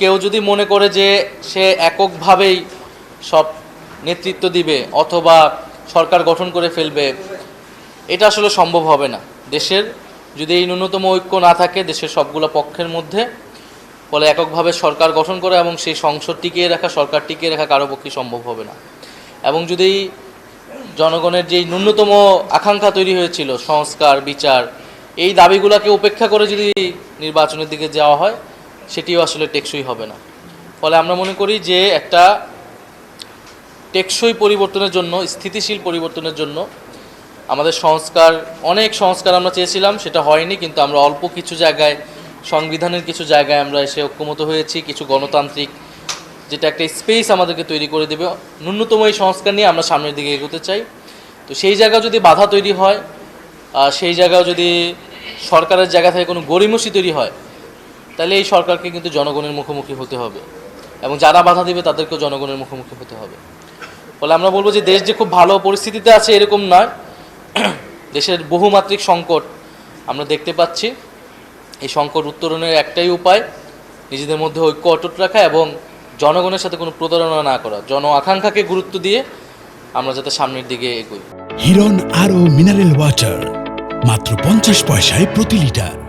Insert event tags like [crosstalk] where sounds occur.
কেউ যদি মনে করে যে সে এককভাবেই সব নেতৃত্ব দিবে অথবা সরকার গঠন করে ফেলবে, এটা আসলে সম্ভব হবে না। দেশের যদি এই ন্যূনতম ঐক্য না থাকে, দেশের সবগুলো পক্ষের মধ্যে, ফলে এককভাবে সরকার গঠন করা এবং সেই সংসদ টিকিয়ে রাখা, সরকার টিকিয়ে রাখা কারও পক্ষে সম্ভব হবে না। এবং যদি জনগণের যেই ন্যূনতম আকাঙ্ক্ষা তৈরি হয়েছিল, সংস্কার, বিচার, এই দাবিগুলোকে উপেক্ষা করে যদি নির্বাচনের দিকে যাওয়া হয় সেটিও আসলে টেকসই হবে না। ফলে আমরা মনে করি যে একটা টেকসই পরিবর্তনের জন্য, স্থিতিশীল পরিবর্তনের জন্য আমাদের সংস্কার, অনেক সংস্কার আমরা চেয়েছিলাম, সেটা হয়নি, কিন্তু আমরা অল্প কিছু জায়গায়, সংবিধানের কিছু জায়গায় আমরা এসে ঐক্যমত হয়েছি, কিছু গণতান্ত্রিক যেটা একটা স্পেস আমাদেরকে তৈরি করে দেবে। ন্যূনতম এই সংস্কার নিয়ে আমরা সামনের দিকে এগোতে চাই। তো সেই জায়গা যদি বাধা তৈরি হয় সেই জায়গাও যদি সরকারের জায়গা থেকে কোনো গরিমসি তৈরি হয় তাহলে এই সরকারকে কিন্তু জনগণের মুখোমুখি হতে হবে। এবং যারা বাধা দেবে তাদেরকেও জনগণের মুখোমুখি হতে হবে। ফলে আমরা বলব যে দেশ যে খুব ভালো পরিস্থিতিতে আছে এরকম নয়। [clears throat] দেশের বহুমাত্রিক সংকট আমরা দেখতে পাচ্ছি। এই সংকট উত্তরণের একটাই উপায়, নিজেদের মধ্যে ঐক্য অটুট রাখা এবং জনগণের সাথে কোনো প্রতারণা না করা। জন আকাঙ্ক্ষাকে গুরুত্ব দিয়ে আমরা যাতে সামনের দিকে এগোই। হিরন আরও মিনারেল ওয়াটার, মাত্র পঞ্চাশ পয়সায় প্রতি লিটার।